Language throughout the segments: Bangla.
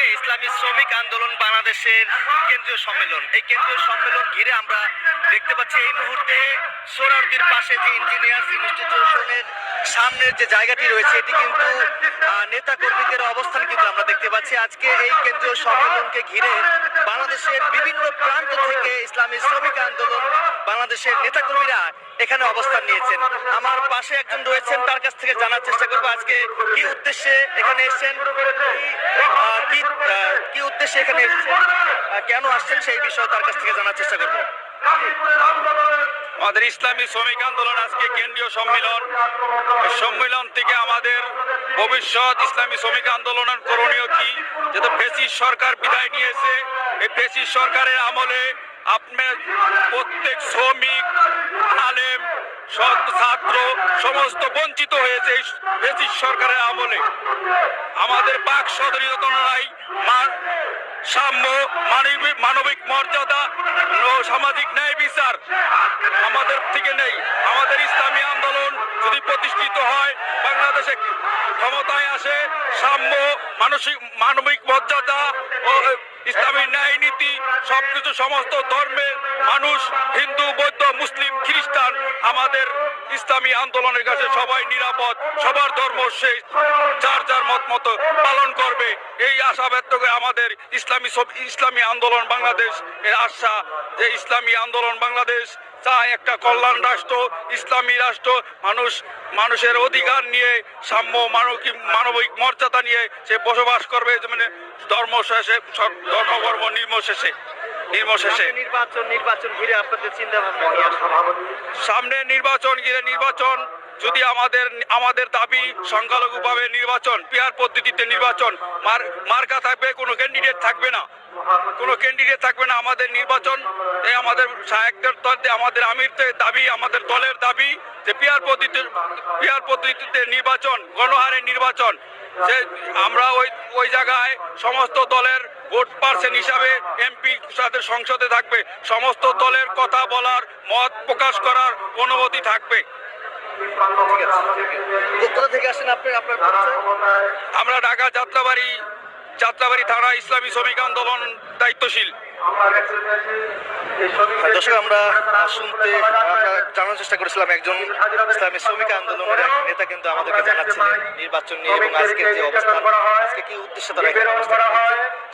থেকে ইসলামী শ্রমিক আন্দোলন বাংলাদেশের কেন্দ্রীয় সম্মেলন। এই কেন্দ্রীয় সম্মেলন ঘিরে আমরা দেখতে পাচ্ছি এই মুহূর্তে সোহরাওয়ার্দীর পাশে যে ইঞ্জিনিয়ার্স ইনস্টিটিউশনের সামনের যে জায়গাটি রয়েছে, এটি কিন্তু নেতা কর্মীদের অবস্থান কিন্তু আমরা দেখতে পাচ্ছি। আজকে এই কেন্দ্রীয় সম্মেলনকে ঘিরে বাংলাদেশের বিভিন্ন প্রান্ত থেকে ইসলামী শ্রমিক আন্দোলন বাংলাদেশের নেতাকর্মীরা এখানে অবস্থান নিয়েছেন। আমার পাশে একজন রয়েছেন, তার কাছ থেকে জানার চেষ্টা করব আজকে কি উদ্দেশ্যে এখানে এসেছেন, কি উদ্দেশ্যে এখানে এসেছেন কেন আসছেন সেই বিষয়ে তার কাছ থেকে জানার চেষ্টা করব। আমাদের ইসলামী শ্রমিক আন্দোলন আজকে কেন্দ্রীয় সম্মেলন। সম্মেলন থেকে আমাদের ভবিষ্যৎ ইসলামী শ্রমিক আন্দোলনের করণীয় কি? যেহেতু ফেসিস সরকার বিদায় নিয়েছে, এই ফেসিস সরকারের আমলে আপনার প্রত্যেক শ্রমিক, আলেম ছাত্র, সমস্ত বঞ্চিত হয়েছে এই সরকারের আমলে। আমাদের বাক সদরীয়তনায় সাম্য মানবিক মানবিক মর্যাদা ও সামাজিক ন্যায় বিচার আমাদের থেকে নেই। আমাদের ইসলামী আন্দোলন যদি প্রতিষ্ঠিত হয়, বাংলাদেশে ক্ষমতায় আসে, সাম্য, মানসিক মানবিক মর্যাদা ও ইসলামী ন্যায় নীতি, সবকিছু সমস্ত ধর্মের মানুষ, হিন্দু, বৌদ্ধ, মুসলিম, খ্রিস্টান, আমাদের ইসলামী আন্দোলনের কাছে সবাই নিরাপদ, সবার ধর্ম সে যার যার মত মতো পালন করবে। এই আশা ব্যক্ত করে আমাদের ইসলামী সব- ইসলামী আন্দোলন বাংলাদেশ এর আশা, যে ইসলামী আন্দোলন বাংলাদেশ চায় একটা কল্যাণ রাষ্ট্র, ইসলামী রাষ্ট্র, মানুষ, মানুষের অধিকার নিয়ে, সাম্য, মানবিক মানবিক মর্যাদা নিয়ে সে বসবাস করবে মানে ধর্ম শেষে সব ধর্ম কর্ম নির্মশেষে। নির্মশেষে নির্বাচন নির্বাচন ঘিরে আপনাদের চিন্তা ভাবনা সামনে নির্বাচন গিয়ে নির্বাচন যদি আমাদের আমাদের দাবি সংখ্যালঘুভাবে নির্বাচন পিয়ার পদ্ধতিতে নির্বাচন মার মার্কা থাকবে কোনো ক্যান্ডিডেট থাকবে না। কোনো ক্যান্ডিডেট থাকবে না আমাদের নির্বাচন এই আমাদের তরফে আমাদের আমিরদের দাবি আমাদের দলের দাবি যে পিয়ার পদ্ধতি পিয়ার পদ্ধতিতে নির্বাচন গণহারে নির্বাচন যে আমরা ওই ওই জায়গায় সমস্ত দলের ভোট পার্সেন্ট হিসাবে এমপি তাদের সংসদে থাকবে। সমস্ত দলের কথা বলার মত প্রকাশ করার অনুমতি থাকবে। আমরা ঢাকা যাত্রাবাড়ি যাত্রাবাড়ি থানা ইসলামী শ্রমিক আন্দোলন দায়িত্বশীল। দর্শক, আমরা শুনতে জানার চেষ্টা করেছিলাম একজন ইসলামী শ্রমিক আন্দোলনের নেতা কিন্তু আমাদেরকে জানাচ্ছে নির্বাচন নিয়ে এবং আজকের যে অবস্থান, আজকে কি উদ্দেশ্যে তারা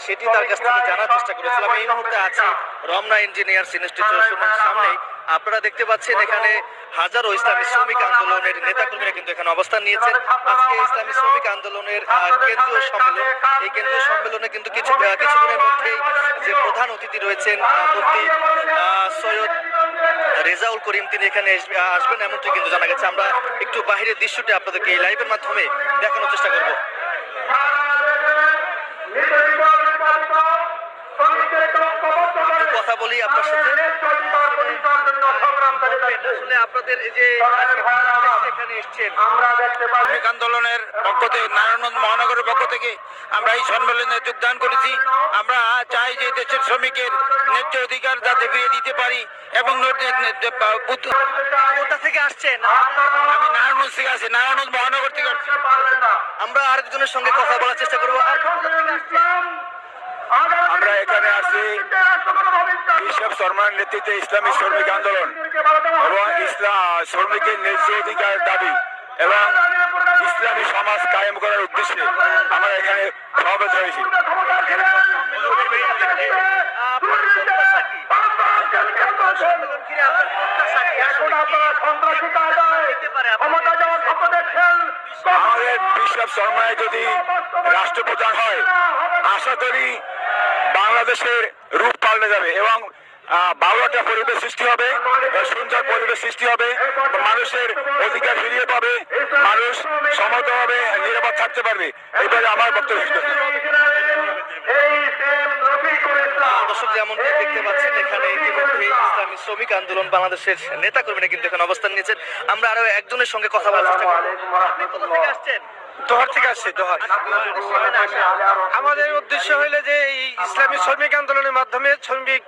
সেটি তার কাছ থেকে জানার চেষ্টা করেছিলাম। এই মুহূর্তে আছে রমনা ইঞ্জিনিয়ার্স ইনস্টিটিউশনের সামনে আপনারা দেখতে পাচ্ছেন এখানে হাজারো ইসলামী শ্রমিক আন্দোলনের নেতাকর্মীরা কিন্তু এখানে অবস্থান নিয়েছেন। আজকে ইসলামী শ্রমিক আন্দোলনের কেন্দ্রীয় সম্মেলন, এই কেন্দ্রীয় সম্মেলনে কিন্তু কিছু কিছুদিনের মধ্যেই যে প্রধান অতিথি রয়েছেন মুফতি সৈয়দ রেজাউল করিম, তিনি এখানে আসবে- আসবেন এমনটি কিন্তু জানা গেছে। আমরা একটু বাহিরের দৃশ্যটি আপনাদেরকে এই লাইভের মাধ্যমে দেখানোর চেষ্টা করব একটু কথা বলি আপনার সাথে। আপনাদের এই যে এখানে এসছেন। শ্রমিক আন্দোলনের পক্ষ থেকে নারায়ণগঞ্জ মহানগরের পক্ষ থেকে আমরা এই সম্মেলনে যোগদান করেছি। আমরা চাই যে দেশের শ্রমিকের ন্যায্য অধিকার যাতে ফিরিয়ে দিতে পারি এবং কোথা থেকে আসছেন? আমি নারায়ণগঞ্জ থেকে আছি নারায়ণগঞ্জ মহানগর থেকে আমরা আরেকজনের সঙ্গে কথা বলার চেষ্টা করব। আর? আমরা এখানে আছি বিশপ শর্মার নেতৃত্বে ইসলামী শ্রমিক আন্দোলন এবং ইসলাম শ্রমিকের ন্যায্য অধিকার দাবি এবং ইসলামী সমাজ কায়েম করার উদ্দেশ্যে আমরা এখানে সমাবেত হয়েছি? আমাদের বিশপ শর্মায় যদি রাষ্ট্রপ্রধান হয়, আশা করি বাংলাদেশের রূপ পাল্টে যাবে এবং পরিবেশ সৃষ্টি হবে সুন্দর পরিবেশ সৃষ্টি হবে, মানুষের অধিকার ফিরিয়ে পাবে, মানুষ সমতভাবে নিরাপদ থাকতে পারবে। এবারে আমার বক্তব্য। দেখতে শ্রমিক আন্দোলন বাংলাদেশের নেতা কর্মীরা কিন্তু এখানে অবস্থান নিয়েছেন। আমরা আরও একজনের সঙ্গে কথা বলার চেষ্টা আপনি কোথা থেকে আসছেন? দোহার থেকে আসছে দোহার। আমাদের উদ্দেশ্য হইলে যে এই ইসলামী শ্রমিক আন্দোলনের মাধ্যমে শ্রমিক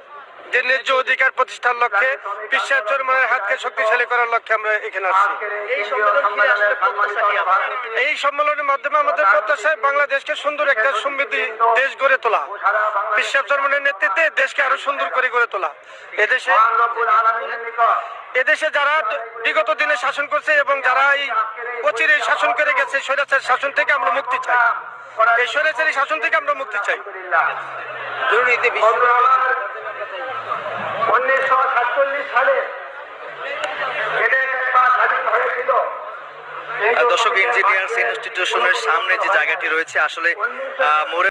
যে ন্যায্য অধিকার প্রতিষ্ঠার লক্ষ্যে বিশ্বাস চরমানের হাতকে শক্তিশালী করার লক্ষ্যে আমরা এখানে আসছি। এই সম্মেলনের মাধ্যমে আমাদের প্রত্যাশায় বাংলাদেশকে সুন্দর একটা সমৃদ্ধি দেশ গড়ে তোলা। বিশ্বাস চরমানের নেতৃত্বে দেশকে আরও সুন্দর করে গড়ে তোলা। এদেশে এদেশে যারা বিগত দিনে শাসন করছে এবং যারা এই অচিরে শাসন করে গেছে স্বৈরাচার শাসন থেকে আমরা মুক্তি চাই। এই স্বৈরাচারী শাসন থেকে আমরা মুক্তি চাই। উনিশশো দর্শক, ইঞ্জিনিয়ার্স ইনস্টিটিউশনের সামনে যে জায়গাটি রয়েছে, আসলে মোড়ে